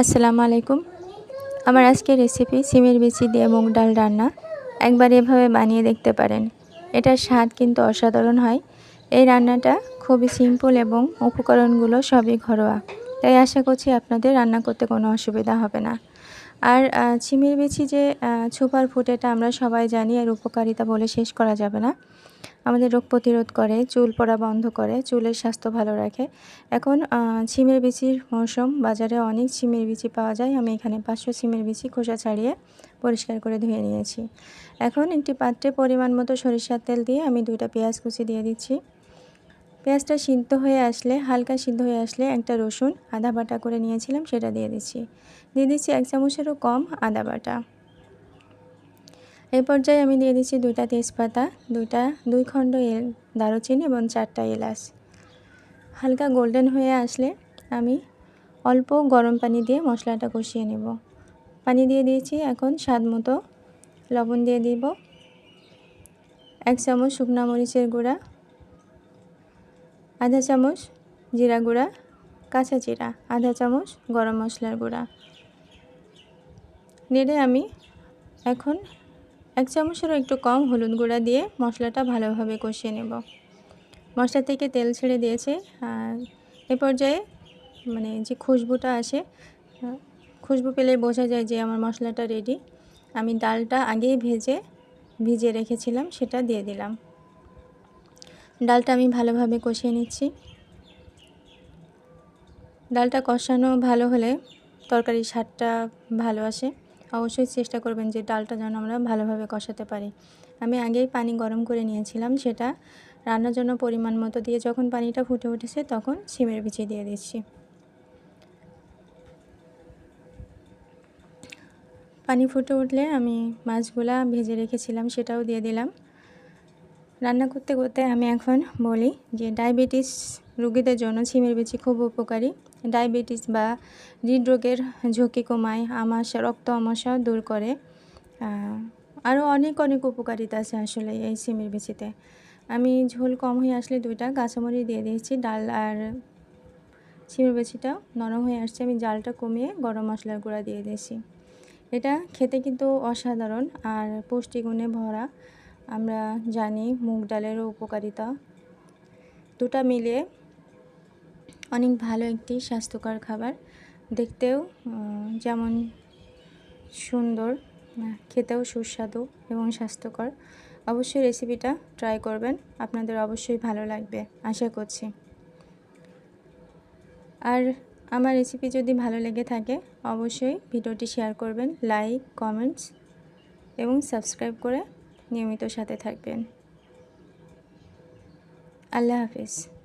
আসসালামু আলাইকুম। আমার আজকের রেসিপি সিমের বিচি দিয়ে মুগ ডাল রান্না একবার এভাবে বানিয়ে দেখতে পারেন। এটার স্বাদ কিন্তু অসাধারণ হয়। এই রান্নাটা খুবই সিম্পল এবং উপকরণগুলো সবই ঘরোয়া। তাই আশা করছি আপনাদের রান্না করতে কোনো অসুবিধা হবে না। আর সিমের বিচি যে সুপার ফুড এটা আমরা সবাই জানি এর উপকারিতা বলে শেষ করা যাবে না। আমাদের রোগ প্রতিরোধ করে, চুল পড়া বন্ধ করে, চুলের স্বাস্থ্য ভালো রাখে। এখন ছিমের বিচির মৌসুম, বাজারে অনেক ছিমের বিচি পাওয়া যায়। আমি এখানে পাঁচশো ছিমের বিচি খোসা ছাড়িয়ে পরিষ্কার করে ধুয়ে নিয়েছি। এখন একটি পাত্রে পরিমাণ মতো সরিষার তেল দিয়ে আমি দুইটা পেঁয়াজ কুচি দিয়ে দিচ্ছি। পেঁয়াজটা সিদ্ধ হয়ে আসলে, হালকা সিদ্ধ হয়ে আসলে একটা রসুন আদা বাটা করে নিয়েছিলাম, সেটা দিয়ে দিচ্ছি। দিয়ে দিচ্ছি এক চামচেরও কম আদা বাটা। এই পর্যায়ে আমি দিয়ে দিচ্ছি দুইটা তেজপাতা, দুইটা, দুই খণ্ড এল, দারুচিনি এবং চারটা এলাচ। হালকা গোল্ডেন হয়ে আসলে আমি অল্প গরম পানি দিয়ে মশলাটা কষিয়ে নেব। পানি দিয়ে দিয়েছি এখন স্বাদ মতো লবণ দিয়ে দিব। এক চামচ শুকনা মরিচের গুঁড়া। আধা চামচ জিরা গুঁড়া, কাঁচা জিরা, আধা চামচ গরম মশলার গুঁড়া। নেড়ে আমি এখন এক চামচেরও একটু কম হলুদ গুঁড়া দিয়ে মশলাটা ভালোভাবে কষিয়ে নেব। মশলা থেকে তেল ছেড়ে দিয়েছে। আর এ পর্যায়ে মানে যে খুশবুটা আসে, খুশবু পেলে বোঝা যায় যে আমার মশলাটা রেডি আমি ডালটা আগেই ভেজে ভিজে রেখেছিলাম, সেটা দিয়ে দিলাম। ডালটা আমি ভালোভাবে কষিয়ে নিচ্ছি। ডালটা কষানো ভালো হলে তরকারির স্বাদটা ভালো আসে। অবশ্যই চেষ্টা করবেন যে ডালটা যেন আমরা ভালোভাবে কষাতে পারি। আমি আগেই পানি গরম করে নিয়েছিলাম সেটা রান্নার জন্য পরিমাণ মতো দিয়ে যখন পানিটা ফুটে উঠেছে তখন সিমের বিচি দিয়ে দিচ্ছি। পানি ফুটে উঠলে আমি মাছগুলা ভেজে রেখেছিলাম সেটাও দিয়ে দিলাম। রান্না করতে করতে আমি এখন বলি যে ডায়াবেটিস রুগীদের জন্য ছিমের বিচি খুব উপকারী। ডায়াবেটিস বা হৃদরোগের ঝুঁকি কমায় আমাশা রক্ত আমাশা দূর করে। আরও অনেক অনেক উপকারিতা আছে আসলে এই সিমের বিচিতে। আমি ঝোল কম হয়ে আসলে দুইটা কাঁচামরিচ দিয়ে দিয়েছি, ডাল আর সিমের বিচিটা নরম হয়ে আসছে। আমি জালটা কমিয়ে গরম মশলার গুঁড়া দিয়ে দিয়েছি। এটা খেতে কিন্তু অসাধারণ আর পুষ্টিগুণে ভরা। আমরা জানি মুগ ডালেরও উপকারিতা। দুটা মিলিয়ে অনেক ভালো একটি স্বাস্থ্যকর খাবার। দেখতেও যেমন সুন্দর খেতেও সুস্বাদু এবং স্বাস্থ্যকর। অবশ্যই রেসিপিটা ট্রাই করবেন, আপনাদের অবশ্যই ভালো লাগবে, আশা করছি। আর আমার রেসিপি যদি ভালো লেগে থাকে, অবশ্যই ভিডিওটি শেয়ার করবেন, লাইক, কমেন্টস এবং সাবস্ক্রাইব করে নিয়মিত সাথে থাকবেন। আল্লাহ হাফিজ।